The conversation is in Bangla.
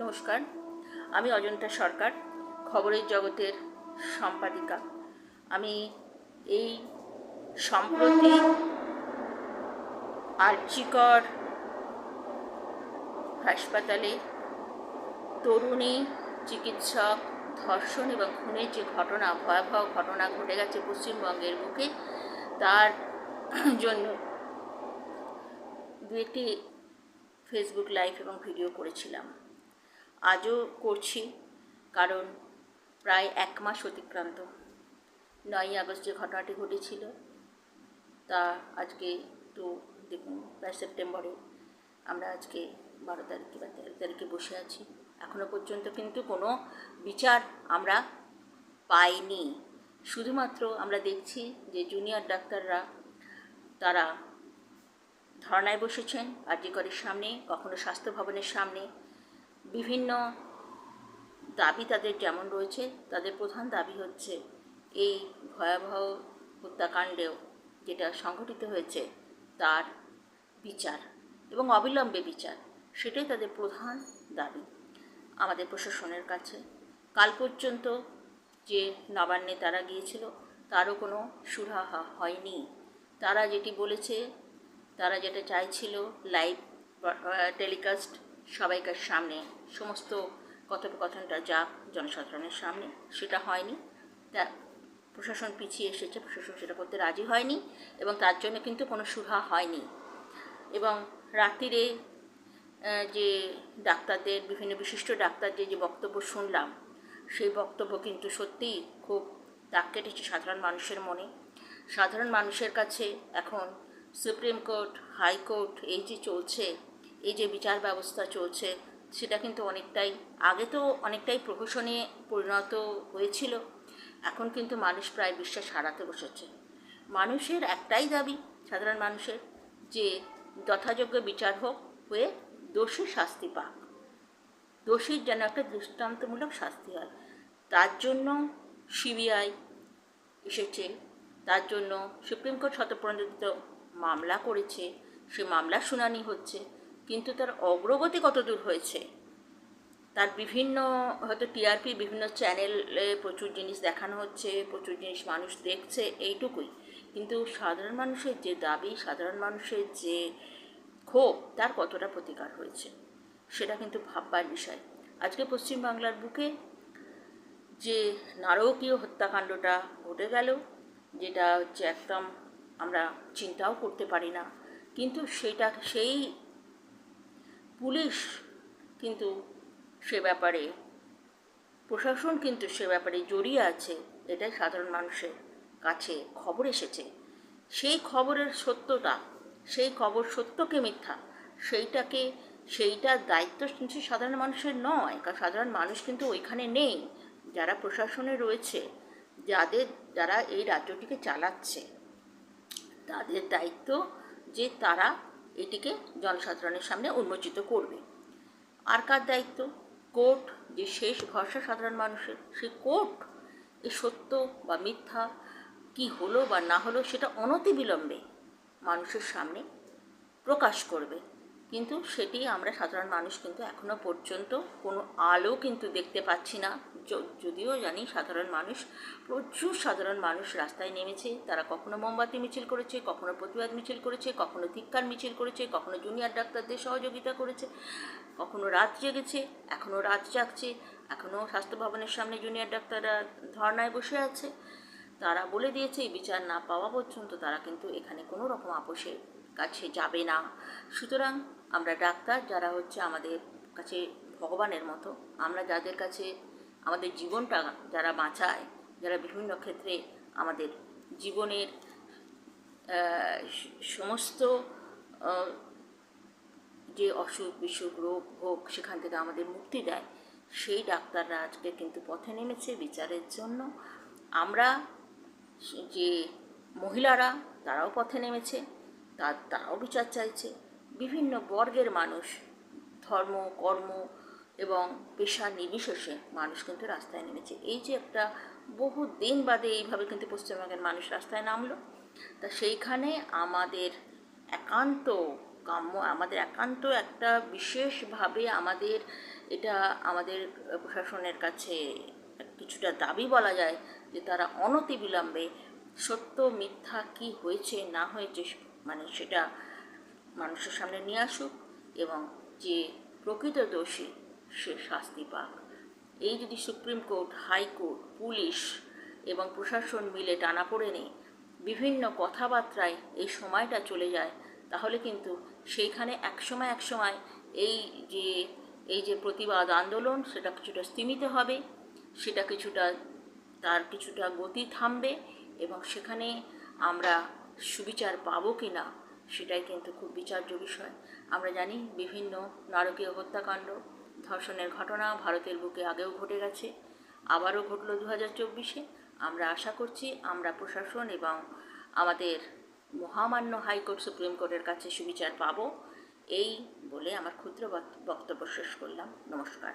নমস্কার, আমি অজন্তা সরকার, খবরের জগতের সম্পাদিকা। আমি এই সম্প্রতি আর্চিকর হাসপাতালে তরুণী চিকিৎসক, ধর্ষণ এবং খুনের যে ঘটনা, ভয়াবহ ঘটনা ঘটে গেছে পশ্চিমবঙ্গের বুকে, তার জন্য দু একটি ফেসবুক লাইভ এবং ভিডিও করেছিলাম। আজও করছি, কারণ প্রায় এক মাস অতিক্রান্ত। নয়ই আগস্ট যে ঘটনাটি ঘটেছিল, তা আজকে তো দেখুন প্রায় সেপ্টেম্বরে আমরা আজকে বারো তারিখে বা তেরো তারিখে বসে আছি। এখনও পর্যন্ত কিন্তু কোনো বিচার আমরা পাইনি। শুধুমাত্র আমরা দেখছি যে জুনিয়র ডাক্তাররা তারা ধর্নায় বসেছেন আরজিকরের সামনে, কখনো স্বাস্থ্য ভবনের সামনে বিভিন্ন দাবি তাদের যেমন রয়েছে? তাদের প্রধান দাবি হচ্ছে এই ভয়াবহ হত্যাকাণ্ডেও যেটা সংঘটিত হয়েছে তার বিচার এবং অবিলম্বে বিচার, সেটাই তাদের প্রধান দাবি। আমাদের প্রশাসনের কাছে কাল পর্যন্ত যে নবান্নে তারা গিয়েছিল, তারও কোনো সুরাহা হয়নি। তারা যেটি বলেছে, তারা যেটা চাইছিল লাইভ টেলিকাস্ট সবাইকার সামনে, সমস্ত কথোপকথনটা যাক জনসাধারণের সামনে, সেটা হয়নি। তা প্রশাসন পিছিয়ে এসেছে, প্রশাসন সেটা করতে রাজি হয়নি এবং তার জন্য কিন্তু কোনো সুরাহা হয়নি। এবং রাত্রিরে যে ডাক্তারদের, বিভিন্ন বিশিষ্ট ডাক্তারদের যে বক্তব্য শুনলাম, সেই বক্তব্য কিন্তু সত্যিই খুব দাগ কেটেছে সাধারণ মানুষের মনে। সাধারণ মানুষের কাছে এখন সুপ্রিম কোর্ট, হাইকোর্ট, এই যে চলছে এই যে বিচার ব্যবস্থা চলছে, সেটা কিন্তু অনেকটাই, আগে তো অনেকটাই প্রহসনে পরিণত হয়েছিল, এখন কিন্তু মানুষ প্রায় বিশ্বাস হারাতে বসেছে। মানুষের একটাই দাবি, সাধারণ মানুষের, যে যথাযোগ্য বিচার হোক, হয়ে দোষী শাস্তি পাক। দোষীর যেন একটা দৃষ্টান্তমূলক শাস্তি হয়। তার জন্য সিবিআই এসেছে, তার জন্য সুপ্রিম কোর্ট শতপ্রণোদিত মামলা করেছে, সে মামলার শুনানি হচ্ছে কিন্তু তার অগ্রগতি কত দূর হয়েছে? তার বিভিন্ন, হয়তো টিআরপি বিভিন্ন চ্যানেলে প্রচুর জিনিস দেখানো হচ্ছে, প্রচুর জিনিস মানুষ দেখছে, এইটুকুই। কিন্তু সাধারণ মানুষের যে দাবি, সাধারণ মানুষের যে ক্ষোভ, তার কতটা প্রতিকার হয়েছে? সেটা কিন্তু ভাববার বিষয়। আজকে পশ্চিমবাংলার বুকে যে নারকীয় হত্যাকাণ্ডটা ঘটে গেল, যেটা হচ্ছে একদম আমরা চিন্তাও করতে পারি না, কিন্তু সেটা, সেই পুলিশ কিন্তু সে ব্যাপারে, প্রশাসন কিন্তু সে ব্যাপারে জড়িয়ে আছে, এটাই সাধারণ মানুষের কাছে খবর এসেছে। সেই খবরের সত্যতা সেই খবর সত্যকে মিথ্যা, সেইটাকে সেইটার দায়িত্ব কিন্তু সাধারণ মানুষের নয়, কারণ সাধারণ মানুষ কিন্তু ওইখানে নেই। যারা প্রশাসনে রয়েছে, যাদের, যারা এই রাজ্যটিকে চালাচ্ছে, তাদের দায়িত্ব যে তারা এটিকে জনসাধারণের সামনে উন্মোচিত করবে। আর কার দায়িত্ব? কোর্ট, যে শেষ ভরসা সাধারণ মানুষের, সেই কোর্ট? এই সত্য বা মিথ্যা কি হলো বা না হলো সেটা অনতিবিলম্বে মানুষের সামনে প্রকাশ করবে। কিন্তু সেটি আমরা সাধারণ মানুষ কিন্তু এখনও পর্যন্ত কোনো আলো কিন্তু দেখতে পাচ্ছি না। যদিও জানি সাধারণ মানুষ, প্রচুর সাধারণ মানুষ রাস্তায় নেমেছে। তারা কখনো মোমবাতি মিছিল করেছে, কখনো প্রতিবাদ মিছিল করেছে, কখনো ধিক্কার মিছিল করেছে, কখনো জুনিয়র ডাক্তারদের সহযোগিতা করেছে, কখনো রাত জেগেছে এখনও রাত জাগছে এখনও স্বাস্থ্য ভবনের সামনে জুনিয়র ডাক্তাররা ধর্নায় বসে আছে। তারা বলে দিয়েছে বিচার না পাওয়া পর্যন্ত তারা কিন্তু এখানে কোনো রকম আপোষের কাছে যাবে না। সুতরাং আমরা ডাক্তার যারা হচ্ছে আমাদের কাছে ভগবানের মতো, আমরা যাদের কাছে আমাদের জীবনটা যারা বাঁচায়, যারা বিভিন্ন ক্ষেত্রে আমাদের জীবনের সমস্ত যে অসুখ বিসুখ, রোগ হোক সেখান থেকে আমাদের মুক্তি দেয়, সেই ডাক্তাররা আজকে কিন্তু পথে নেমেছে বিচারের জন্য। আমরা যে মহিলারা, তারাও পথে নেমেছে তার তারাও বিচার চাইছে। বিভিন্ন বর্গের মানুষ, ধর্ম, কর্ম এবং পেশা নির্বিশেষে মানুষ কিন্তু রাস্তায় নেমেছে। এই যে একটা বহু দিন বাদে এইভাবে কিন্তু পশ্চিমবঙ্গের মানুষ রাস্তায় নামলো। তা সেইখানে আমাদের একান্ত কাম্য, আমাদের একান্ত একটা বিশেষভাবে আমাদের এটা আমাদের প্রশাসনের কাছে কিছুটা দাবি বলা যায় যে তারা অনতিবিলম্বে সত্য, মিথ্যা কি হয়েছে, না হয়েছে মানে সেটা মানুষের সামনে নিয়ে আসুক এবং যে প্রকৃত দোষী সে শাস্তি পাক। এই যদি সুপ্রিম কোর্ট হাইকোর্ট পুলিশ এবং প্রশাসন মিলে টানা টানাপোড়েনে বিভিন্ন কথাবার্তায় এই সময়টা চলে যায়, তাহলে কিন্তু সেইখানে একসময় একসময় এই যে এই যে প্রতিবাদ আন্দোলন, সেটা কিছুটা স্তীমিত হবে, সেটা কিছুটা, তার কিছুটা গতি থামবে এবং সেখানে আমরা সুবিচার পাবো কি না সেটাই কিন্তু খুব বিচার্য বিষয়। আমরা জানি বিভিন্ন নারকীয় হত্যাকাণ্ড ধর্ষণের ঘটনা ভারতের বুকে আগেও ঘটে গেছে। আবারও ঘটল দু হাজার চব্বিশে। আমরা আশা করছি আমরা প্রশাসন এবং আমাদের মহামান্য হাইকোর্ট সুপ্রিম কোর্টের কাছে সুবিচার পাব। এই বলে আমার ক্ষুদ্র বক্তব্য শেষ করলাম। নমস্কার।